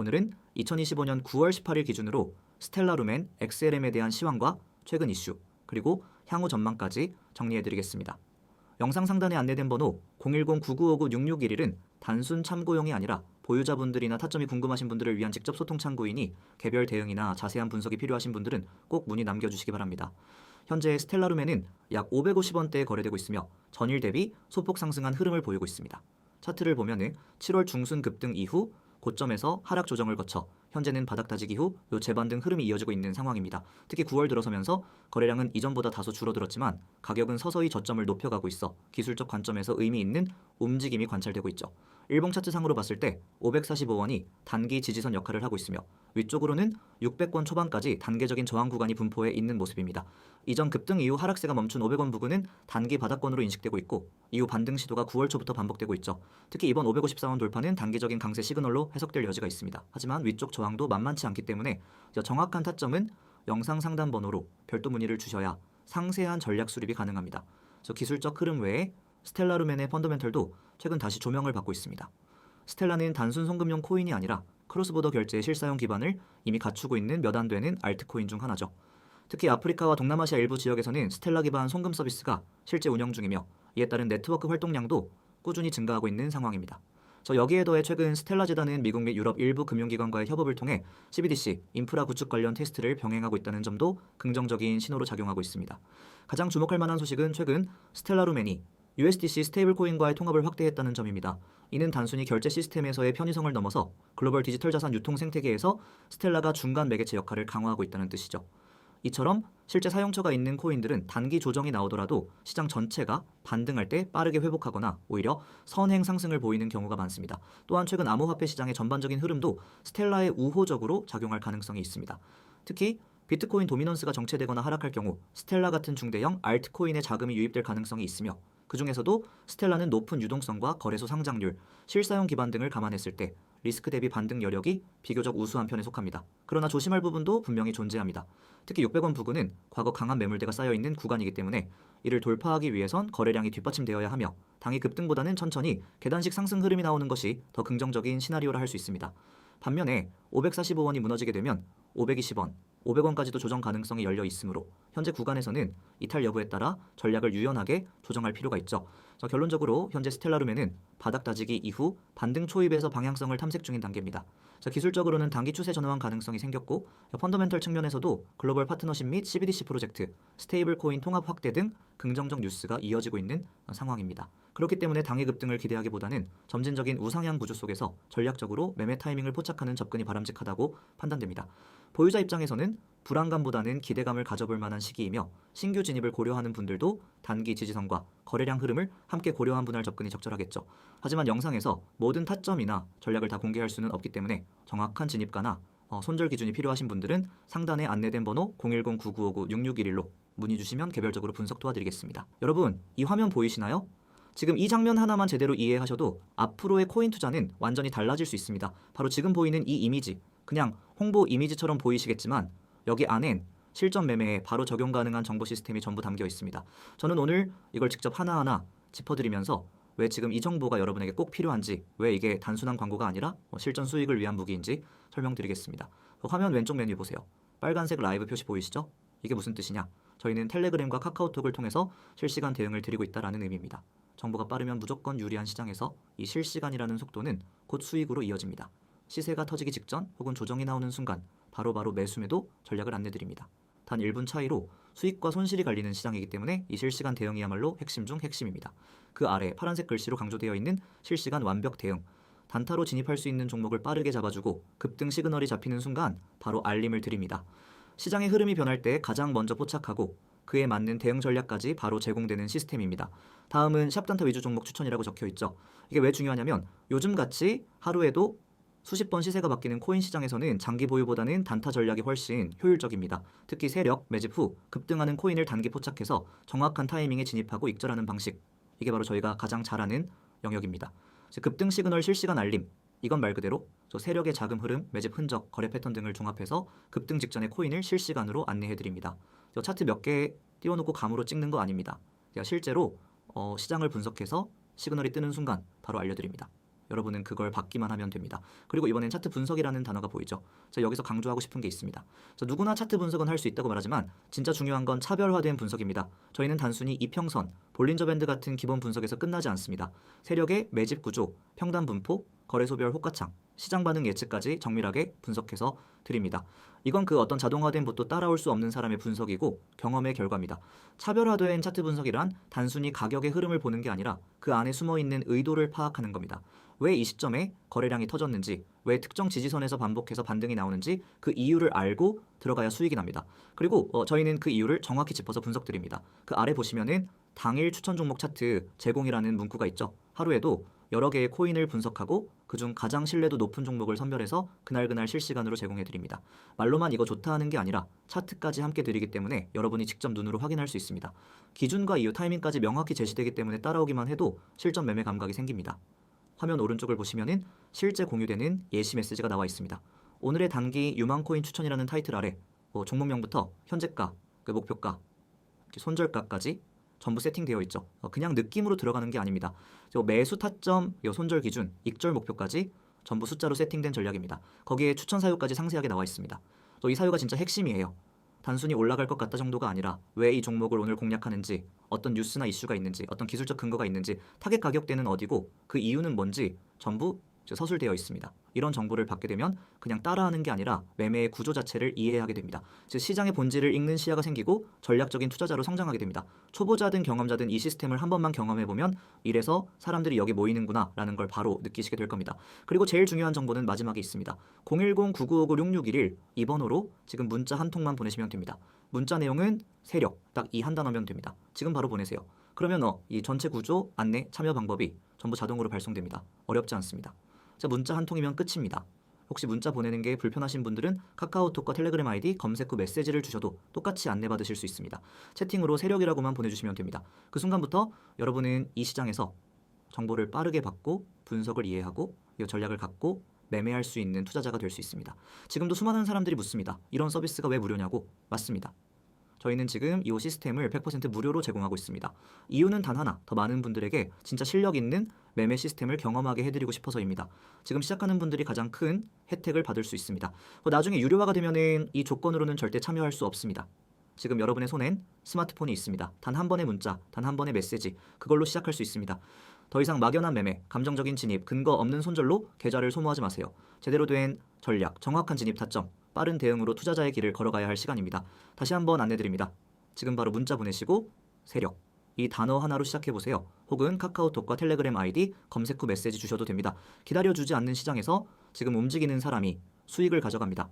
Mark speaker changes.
Speaker 1: 오늘은 2025년 9월 18일 기준으로 스텔라루멘 XLM에 대한 시황과 최근 이슈 그리고 향후 전망까지 정리해드리겠습니다. 영상 상단에 안내된 번호 010-9959-6611은 단순 참고용이 아니라 보유자분들이나 타점이 궁금하신 분들을 위한 직접 소통 창구이니 개별 대응이나 자세한 분석이 필요하신 분들은 꼭 문의 남겨주시기 바랍니다. 현재 스텔라룸에는 약 550원대에 거래되고 있으며 전일 대비 소폭 상승한 흐름을 보이고 있습니다. 차트를 보면은 7월 중순 급등 이후 고점에서 하락 조정을 거쳐 현재는 바닥 다지기 후 요 재반 등 흐름이 이어지고 있는 상황입니다. 특히 9월 들어서면서 거래량은 이전보다 다소 줄어들었지만 가격은 서서히 저점을 높여가고 있어 기술적 관점에서 의미 있는 움직임이 관찰되고 있죠. 일봉 차트상으로 봤을 때 545원이 단기 지지선 역할을 하고 있으며 위쪽으로는 600원 초반까지 단계적인 저항 구간이 분포해 있는 모습입니다. 이전 급등 이후 하락세가 멈춘 500원 부근은 단기 바닥권으로 인식되고 있고 이후 반등 시도가 9월 초부터 반복되고 있죠. 특히 이번 554원 돌파는 단기적인 강세 시그널로 해석될 여지가 있습니다. 하지만 위쪽 저항도 만만치 않기 때문에 정확한 타점은 영상 상단 번호로 별도 문의를 주셔야 상세한 전략 수립이 가능합니다. 저 기술적 흐름 외에 스텔라루멘의 펀더멘털도 최근 다시 조명을 받고 있습니다. 스텔라는 단순 송금용 코인이 아니라 크로스보더 결제의 실사용 기반을 이미 갖추고 있는 몇 안 되는 알트코인 중 하나죠. 특히 아프리카와 동남아시아 일부 지역에서는 스텔라 기반 송금 서비스가 실제 운영 중이며 이에 따른 네트워크 활동량도 꾸준히 증가하고 있는 상황입니다. 저 여기에 더해 최근 스텔라 재단은 미국 및 유럽 일부 금융기관과의 협업을 통해 CBDC 인프라 구축 관련 테스트를 병행하고 있다는 점도 긍정적인 신호로 작용하고 있습니다. 가장 주목할 만한 소식은 최근 스텔라 루멘이 USDC 스테이블 코인과의 통합을 확대했다는 점입니다. 이는 단순히 결제 시스템에서의 편의성을 넘어서 글로벌 디지털 자산 유통 생태계에서 스텔라가 중간 매개체 역할을 강화하고 있다는 뜻이죠. 이처럼 실제 사용처가 있는 코인들은 단기 조정이 나오더라도 시장 전체가 반등할 때 빠르게 회복하거나 오히려 선행 상승을 보이는 경우가 많습니다. 또한 최근 암호화폐 시장의 전반적인 흐름도 스텔라에 우호적으로 작용할 가능성이 있습니다. 특히 비트코인 도미넌스가 정체되거나 하락할 경우 스텔라 같은 중대형 알트코인의 자금이 유입될 가능성이 있으며 그 중에서도 스텔라는 높은 유동성과 거래소 상장률, 실사용 기반 등을 감안했을 때 리스크 대비 반등 여력이 비교적 우수한 편에 속합니다. 그러나 조심할 부분도 분명히 존재합니다. 특히 600원 부근은 과거 강한 매물대가 쌓여 있는 구간이기 때문에 이를 돌파하기 위해선 거래량이 뒷받침되어야 하며 당이 급등보다는 천천히 계단식 상승 흐름이 나오는 것이 더 긍정적인 시나리오라 할 수 있습니다. 반면에 545원이 무너지게 되면 520원, 500원까지도 조정 가능성이 열려 있으므로 현재 구간에서는 이탈 여부에 따라 전략을 유연하게 조정할 필요가 있죠. 자, 결론적으로 현재 스텔라룸에는 바닥 다지기 이후 반등 초입에서 방향성을 탐색 중인 단계입니다. 자, 기술적으로는 단기 추세 전환 가능성이 생겼고 펀더멘털 측면에서도 글로벌 파트너십 및 CBDC 프로젝트, 스테이블 코인 통합 확대 등 긍정적 뉴스가 이어지고 있는 상황입니다. 그렇기 때문에 당의 급등을 기대하기보다는 점진적인 우상향 구조 속에서 전략적으로 매매 타이밍을 포착하는 접근이 바람직하다고 판단됩니다. 보유자 입장에서는 불안감보다는 기대감을 가져볼 만한 시기이며 신규 진입을 고려하는 분들도 단기 지지선과 거래량 흐름을 함께 고려한 분할 접근이 적절하겠죠. 하지만 영상에서 모든 타점이나 전략을 다 공개할 수는 없기 때문에 정확한 진입가나 어, 손절 기준이 필요하신 분들은 상단에 안내된 번호 010-9959-6611로 문의 주시면 개별적으로 분석 도와드리겠습니다. 여러분, 이 화면 보이시나요? 지금 이 장면 하나만 제대로 이해하셔도 앞으로의 코인 투자는 완전히 달라질 수 있습니다. 바로 지금 보이는 이 이미지, 그냥 홍보 이미지처럼 보이시겠지만 여기 안엔 실전 매매에 바로 적용 가능한 정보 시스템이 전부 담겨 있습니다. 저는 오늘 이걸 직접 하나하나 짚어드리면서 왜 지금 이 정보가 여러분에게 꼭 필요한지, 왜 이게 단순한 광고가 아니라 뭐 실전 수익을 위한 무기인지 설명드리겠습니다. 그 화면 왼쪽 메뉴 보세요. 빨간색 라이브 표시 보이시죠? 이게 무슨 뜻이냐? 저희는 텔레그램과 카카오톡을 통해서 실시간 대응을 드리고 있다라는 의미입니다. 정보가 빠르면 무조건 유리한 시장에서 이 실시간이라는 속도는 곧 수익으로 이어집니다. 시세가 터지기 직전 혹은 조정이 나오는 순간 바로바로 매수매도 전략을 안내드립니다. 단 1분 차이로 수익과 손실이 갈리는 시장이기 때문에 이 실시간 대응이야말로 핵심 중 핵심입니다. 그 아래 파란색 글씨로 강조되어 있는 실시간 완벽 대응. 단타로 진입할 수 있는 종목을 빠르게 잡아주고 급등 시그널이 잡히는 순간 바로 알림을 드립니다. 시장의 흐름이 변할 때 가장 먼저 포착하고 그에 맞는 대응 전략까지 바로 제공되는 시스템입니다. 다음은 샵단타 위주 종목 추천이라고 적혀 있죠. 이게 왜 중요하냐면 요즘 같이 하루에도 수십 번 시세가 바뀌는 코인 시장에서는 장기 보유보다는 단타 전략이 훨씬 효율적입니다. 특히 세력 매집 후 급등하는 코인을 단기 포착해서 정확한 타이밍에 진입하고 익절하는 방식. 이게 바로 저희가 가장 잘하는 영역입니다. 급등 시그널 실시간 알림. 이건 말 그대로 저 세력의 자금 흐름, 매집 흔적, 거래 패턴 등을 종합해서 급등 직전의 코인을 실시간으로 안내해 드립니다. 저 차트 몇 개 띄워놓고 감으로 찍는 거 아닙니다. 제가 실제로 어, 시장을 분석해서 시그널이 뜨는 순간 바로 알려드립니다. 여러분은 그걸 받기만 하면 됩니다. 그리고 이번엔 차트 분석이라는 단어가 보이죠. 자, 여기서 강조하고 싶은 게 있습니다. 자, 누구나 차트 분석은 할 수 있다고 말하지만 진짜 중요한 건 차별화된 분석입니다. 저희는 단순히 이평선, 볼린저 밴드 같은 기본 분석에서 끝나지 않습니다. 세력의 매집 구조, 평단 분포, 거래소별 호가창, 시장 반응 예측까지 정밀하게 분석해서 드립니다. 이건 그 어떤 자동화된 봇도 따라올 수 없는 사람의 분석이고 경험의 결과입니다. 차별화된 차트 분석이란 단순히 가격의 흐름을 보는 게 아니라 그 안에 숨어 있는 의도를 파악하는 겁니다. 왜 이 시점에 거래량이 터졌는지, 왜 특정 지지선에서 반복해서 반등이 나오는지 그 이유를 알고 들어가야 수익이 납니다. 그리고 어, 저희는 그 이유를 정확히 짚어서 분석드립니다. 그 아래 보시면은 당일 추천 종목 차트 제공이라는 문구가 있죠. 하루에도 여러 개의 코인을 분석하고 그중 가장 신뢰도 높은 종목을 선별해서 그날그날 실시간으로 제공해 드립니다. 말로만 이거 좋다 하는 게 아니라 차트까지 함께 드리기 때문에 여러분이 직접 눈으로 확인할 수 있습니다. 기준과 이유 타이밍까지 명확히 제시되기 때문에 따라오기만 해도 실전 매매 감각이 생깁니다. 화면 오른쪽을 보시면은 실제 공유되는 예시 메시지가 나와 있습니다. 오늘의 단기 유망코인 추천이라는 타이틀 아래 뭐 종목명부터 현재가, 그 목표가, 손절가까지 전부 세팅되어 있죠. 어, 그냥 느낌으로 들어가는 게 아닙니다. 저 매수 타점, 요 손절 기준, 익절 목표까지 전부 숫자로 세팅된 전략입니다. 거기에 추천 사유까지 상세하게 나와 있습니다. 또이 사유가 진짜 핵심이에요. 단순히 올라갈 것 같다 정도가 아니라 왜 이 종목을 오늘 공략하는지, 어떤 뉴스나 이슈가 있는지, 어떤 기술적 근거가 있는지, 타겟 가격대는 어디고 그 이유는 뭔지 전부 서술되어 있습니다. 이런 정보를 받게 되면 그냥 따라하는 게 아니라 매매의 구조 자체를 이해하게 됩니다. 즉 시장의 본질을 읽는 시야가 생기고 전략적인 투자자로 성장하게 됩니다. 초보자든 경험자든 이 시스템을 한 번만 경험해 보면 이래서 사람들이 여기 모이는구나라는 걸 바로 느끼시게 될 겁니다. 그리고 제일 중요한 정보는 마지막에 있습니다. 010-9959-6611 이 번호로 지금 문자 한 통만 보내시면 됩니다. 문자 내용은 세력 딱 이 한 단어면 됩니다. 지금 바로 보내세요. 그러면 어, 이 전체 구조, 안내, 참여 방법이 전부 자동으로 발송됩니다. 어렵지 않습니다. 자, 문자 한 통이면 끝입니다. 혹시 문자 보내는 게 불편하신 분들은 카카오톡과 텔레그램 아이디 검색 후 메시지를 주셔도 똑같이 안내받으실 수 있습니다. 채팅으로 세력이라고만 보내주시면 됩니다. 그 순간부터 여러분은 이 시장에서 정보를 빠르게 받고 분석을 이해하고 이 전략을 갖고 매매할 수 있는 투자자가 될 수 있습니다. 지금도 수많은 사람들이 묻습니다. 이런 서비스가 왜 무료냐고? 맞습니다. 저희는 지금 이 시스템을 100% 무료로 제공하고 있습니다. 이유는 단 하나, 더 많은 분들에게 진짜 실력 있는 매매 시스템을 경험하게 해드리고 싶어서입니다. 지금 시작하는 분들이 가장 큰 혜택을 받을 수 있습니다. 어, 나중에 유료화가 되면은 이 조건으로는 절대 참여할 수 없습니다. 지금 여러분의 손엔 스마트폰이 있습니다. 단 한 번의 문자, 단 한 번의 메시지, 그걸로 시작할 수 있습니다. 더 이상 막연한 매매, 감정적인 진입, 근거 없는 손절로 계좌를 소모하지 마세요. 제대로 된 전략, 정확한 진입 타점, 빠른 대응으로 투자자의 길을 걸어가야 할 시간입니다. 다시 한번 안내드립니다. 지금 바로 문자 보내시고 세력 이 단어 하나로 시작해 보세요. 혹은 카카오톡과 텔레그램 아이디 검색 후 메시지 주셔도 됩니다. 기다려 주지 않는 시장에서 지금 움직이는 사람이 수익을 가져갑니다.